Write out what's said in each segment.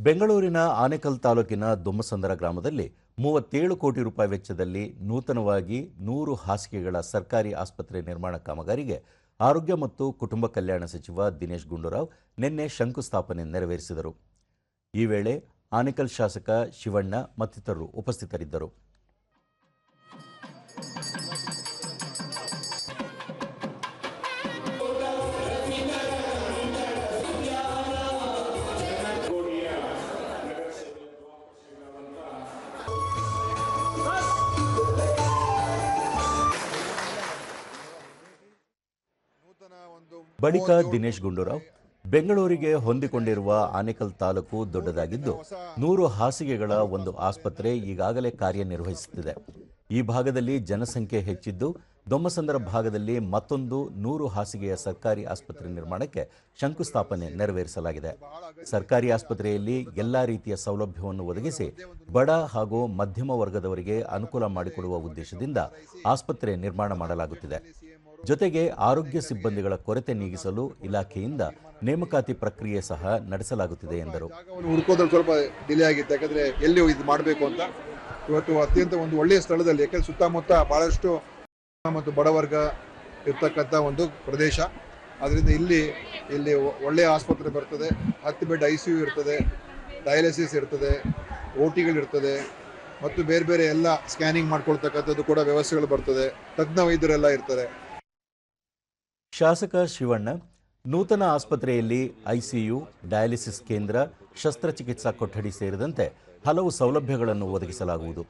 ಬೆಂಗಳೂರಿನ ಆನೇಕಲ್ ತಾಲೂಕಿನ ದೊಮ್ಮಸಂದರ ಗ್ರಾಮದಲ್ಲಿ ಮೂವತ್ತೇಳು ಕೋಟಿ ರೂಪಾಯಿ ವೆಚ್ಚದಲ್ಲಿ ನೂತನವಾಗಿ ನೂರು ಹಾಸಿಗೆಗಳ ಸರ್ಕಾರಿ ಆಸ್ಪತ್ರೆ ನಿರ್ಮಾಣ ಕಾಮಗಾರಿಗೆ ಆರೋಗ್ಯ ಮತ್ತು ಕುಟುಂಬ ಕಲ್ಯಾಣ ಸಚಿವ ದಿನೇಶ್ ಗುಂಡೂರಾವ್ ನಿನ್ನೆ ಶಂಕುಸ್ಥಾಪನೆ ನೆರವೇರಿಸಿದರು. ಈ ವೇಳೆ ಆನೇಕಲ್ ಶಾಸಕ ಶಿವಣ್ಣ ಮತ್ತಿತರರು ಉಪಸ್ಥಿತರಿದ್ದರು. ಬಳಿಕ ದಿನೇಶ್ ಗುಂಡೂರಾವ್, ಬೆಂಗಳೂರಿಗೆ ಹೊಂದಿಕೊಂಡಿರುವ ಆನೇಕಲ್ ತಾಲೂಕು ದೊಡ್ಡದಾಗಿದ್ದು ನೂರು ಹಾಸಿಗೆಗಳ ಒಂದು ಆಸ್ಪತ್ರೆ ಈಗಾಗಲೇ ಕಾರ್ಯನಿರ್ವಹಿಸುತ್ತಿದೆ. ಈ ಭಾಗದಲ್ಲಿ ಜನಸಂಖ್ಯೆ ಹೆಚ್ಚಿದ್ದು ದೊಮ್ಮಸಂದರ ಭಾಗದಲ್ಲಿ ಮತ್ತೊಂದು ನೂರು ಹಾಸಿಗೆಯ ಸರ್ಕಾರಿ ಆಸ್ಪತ್ರೆ ನಿರ್ಮಾಣಕ್ಕೆ ಶಂಕುಸ್ಥಾಪನೆ ನೆರವೇರಿಸಲಾಗಿದೆ. ಸರ್ಕಾರಿ ಆಸ್ಪತ್ರೆಯಲ್ಲಿ ಎಲ್ಲಾ ರೀತಿಯ ಸೌಲಭ್ಯವನ್ನು ಒದಗಿಸಿ ಬಡ ಹಾಗೂ ಮಧ್ಯಮ ವರ್ಗದವರಿಗೆ ಅನುಕೂಲ ಮಾಡಿಕೊಡುವ ಉದ್ದೇಶದಿಂದ ಆಸ್ಪತ್ರೆ ನಿರ್ಮಾಣ ಮಾಡಲಾಗುತ್ತಿದೆ. ಜೊತೆಗೆ ಆರೋಗ್ಯ ಸಿಬ್ಬಂದಿಗಳ ಕೊರತೆ ನೀಗಿಸಲು ಇಲಾಖೆಯಿಂದ ನೇಮಕಾತಿ ಪ್ರಕ್ರಿಯೆ ಸಹ ನಡೆಸಲಾಗುತ್ತಿದೆ ಎಂದರು. ಸ್ವಲ್ಪ ಡಿಲೇ ಆಗಿತ್ತು. ಯಾಕಂದ್ರೆ ಎಲ್ಲಿ ಇದು ಮಾಡಬೇಕು ಅಂತ? ಇವತ್ತು ಅತ್ಯಂತ ಒಂದು ಒಳ್ಳೆಯ ಸ್ಥಳದಲ್ಲಿ, ಯಾಕಂದ್ರೆ ಸುತ್ತಮುತ್ತ ಬಹಳಷ್ಟು ಮತ್ತು ಬಡವರ್ಗ ಇರ್ತಕ್ಕಂಥ ಒಂದು ಪ್ರದೇಶ. ಅದರಿಂದ ಇಲ್ಲಿ ಇಲ್ಲಿ ಒಳ್ಳೆಯ ಆಸ್ಪತ್ರೆ ಬರ್ತದೆ. ಹತ್ತು ಬೆಡ್ ಐ ಸಿ ಯು ಇರ್ತದೆ. ಡಯಾಲಿಸಿಸ್ ಇರ್ತದೆ. ಓ ಟಿಗಳಿರ್ತದೆ ಮತ್ತು ಬೇರೆ ಬೇರೆ ಎಲ್ಲ ಸ್ಕ್ಯಾನಿಂಗ್ ಮಾಡ್ಕೊಳ್ತಕ್ಕಂಥದ್ದು ಕೂಡ ವ್ಯವಸ್ಥೆಗಳು ಬರ್ತದೆ. ತಜ್ಞ ವೈದ್ಯರೆಲ್ಲ ಇರ್ತಾರೆ. ಶಾಸಕ ಶಿವಣ್ಣ ನೂತನ ಆಸ್ಪತ್ರೆಯಲ್ಲಿ ಐಸಿಯು, ಡಯಾಲಿಸಿಸ್ ಕೇಂದ್ರ, ಶಸ್ತ್ರಚಿಕಿತ್ಸಾ ಕೊಠಡಿ ಸೇರಿದಂತೆ ಹಲವು ಸೌಲಭ್ಯಗಳನ್ನು ಒದಗಿಸಲಾಗುವುದು.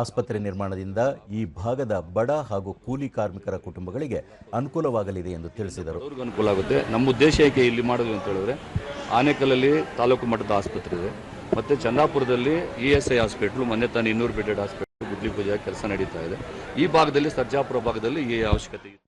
ಆಸ್ಪತ್ರೆ ನಿರ್ಮಾಣದಿಂದ ಈ ಭಾಗದ ಬಡ ಹಾಗೂ ಕೂಲಿ ಕಾರ್ಮಿಕರ ಕುಟುಂಬಗಳಿಗೆ ಅನುಕೂಲವಾಗಲಿದೆ ಎಂದು ತಿಳಿಸಿದರು. ಅನುಕೂಲ ಆಗುತ್ತೆ. ನಮ್ಮ ಉದ್ದೇಶ ಏಕೆ ಇಲ್ಲಿ ಮಾಡೋದು ಅಂತ ಹೇಳಿದ್ರೆ, ಆನೇಕಲ್ಲಲ್ಲಿ ತಾಲೂಕು ಮಟ್ಟದ ಆಸ್ಪತ್ರೆ ಇದೆ. ಮತ್ತೆ ಚಂದಾಪುರದಲ್ಲಿ ಇ ಎಸ್ ಐ ಹಾಸ್ಪಿಟ್ಲು, ಮೊನ್ನೆ ತಾನು ಇನ್ನೂರು ಬೆಡೆಡ್ ಹಾಸ್ಪಿಟ್ಲ್, ಗುಡ್ಲಿ ಪೂಜೆ ಕೆಲಸ ನಡೀತಾ ಇದೆ. ಈ ಭಾಗದಲ್ಲಿ, ಸರ್ಜಾಪುರ ಭಾಗದಲ್ಲಿ ಈ ಅವಶ್ಯಕತೆ ಇದೆ.